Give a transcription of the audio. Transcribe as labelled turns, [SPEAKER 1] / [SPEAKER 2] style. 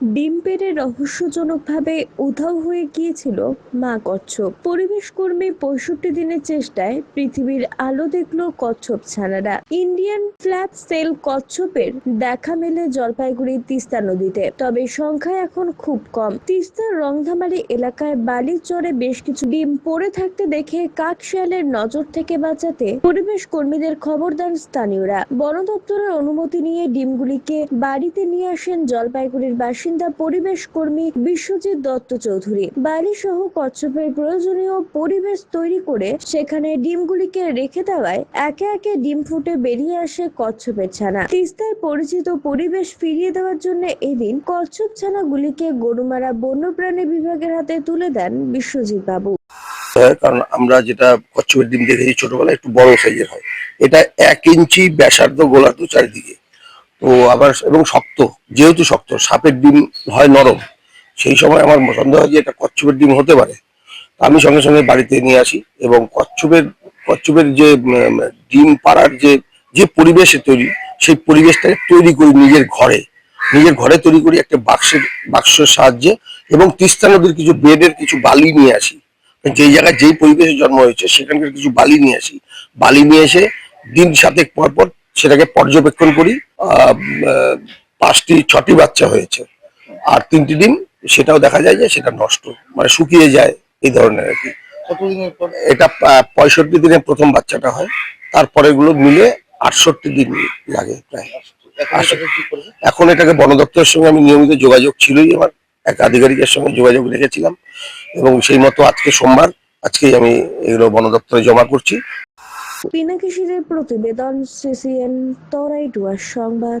[SPEAKER 1] ডিম পেড়ে রহস্যজনকভাবে উধাও হয়ে গিয়েছিল মা কচ্ছপ। পরিবেশ কর্মী পঁয়ষট্টি দিনের চেষ্টায় পৃথিবীর আলো দেখল কচ্ছপ ছানারা। ইন্ডিয়ান ফ্ল্যাপ সেল কচ্ছপের দেখা মেলে জলপাইগুড়ির তিস্তা নদীতে। তবে সংখ্যা এখন খুব কম। তিস্তার রংধামারি এলাকায় বালির চরে বেশ কিছু ডিম পড়ে থাকতে দেখে কাকশিয়ালের নজর থেকে বাঁচাতে পরিবেশ কর্মীদের খবর দেন স্থানীয়রা। বন দপ্তরের অনুমতি নিয়ে ডিমগুলিকে বাড়িতে নিয়ে আসেন জলপাইগুড়ির বাসিন্দা পরিবেশ কর্মী বিশ্বজিৎ দত্ত চৌধুরী। বালি সহ কচ্ছপের প্রয়োজনীয় পরিবেশ তৈরি করে সেখানে ডিমগুলিকে রেখে দেওয়ায় একে একে ডিম ফুটে বেরিয়ে আসে কচ্ছপের ছানা। তিস্তায় পরিচিত পরিবেশ ফিরিয়ে দেওয়ার জন্য এদিন কচ্ছপ ছানাগুলিকে গরুমারা বন্যপ্রাণী বিভাগের হাতে তুলে দেন বিশ্বজিৎ বাবু।
[SPEAKER 2] কারণ আমরা যেটা কচ্ছপের ডিম দেখেছি ছোটবেলায় একটু বড় সাইজের হয়। এটা এক ইঞ্চি ব্যাসার্ধ গোলার্ধ চারিদিকে। তো আবার এবং শক্ত, যেহেতু শক্ত, সাপের ডিম হয় নরম। সেই সময় আমার সন্দেহ হয় যে এটা কচ্ছপের ডিম হতে পারে। আমি সঙ্গে সঙ্গে বাড়িতে নিয়ে আসি এবং কচ্ছপের কচ্ছপের যে ডিম পাড়ার যে যে পরিবেশে তৈরি, সেই পরিবেশটাকে তৈরি করি নিজের ঘরে। নিজের ঘরে তৈরি করি একটা বাক্সের বাক্সের সাহায্যে এবং তিস্তা নদীর কিছু বেডের কিছু বালি নিয়ে আসি। যেই জায়গায় যেই পরিবেশে জন্ম হয়েছে, সেখানকার কিছু বালি নিয়ে আসি। বালি নিয়ে এসে দিন সাতেক পর পর সেটাকে পর্যবেক্ষণ করি পাঁচটি ছটি বাচ্চা হয়েছে। আর তিনটি ডিম সেটাও দেখা যায় যে সেটা নষ্ট মানে শুকিয়ে যায় এই ধরনের আর কি। এটা পঁয়ষট্টি দিনে প্রথম বাচ্চাটা হয় তারপরে গুলো মিলে আটষট্টি দিন লাগে প্রায়।
[SPEAKER 3] এখন এটাকে কি
[SPEAKER 2] এখন এটাকে বন দপ্তরের সঙ্গে আমি নিয়মিত যোগাযোগ ছিলই আমার এক আধিকারিকের সঙ্গে যোগাযোগ রেখেছিলাম। এবং সেই মতো আজকে সোমবার আজকেই আমি এগুলো বন দপ্তরে জমা করছি।
[SPEAKER 1] পিনাকিশিরের প্রতিবেদন সিসিএন তরাই ডুয়ার সংবাদ।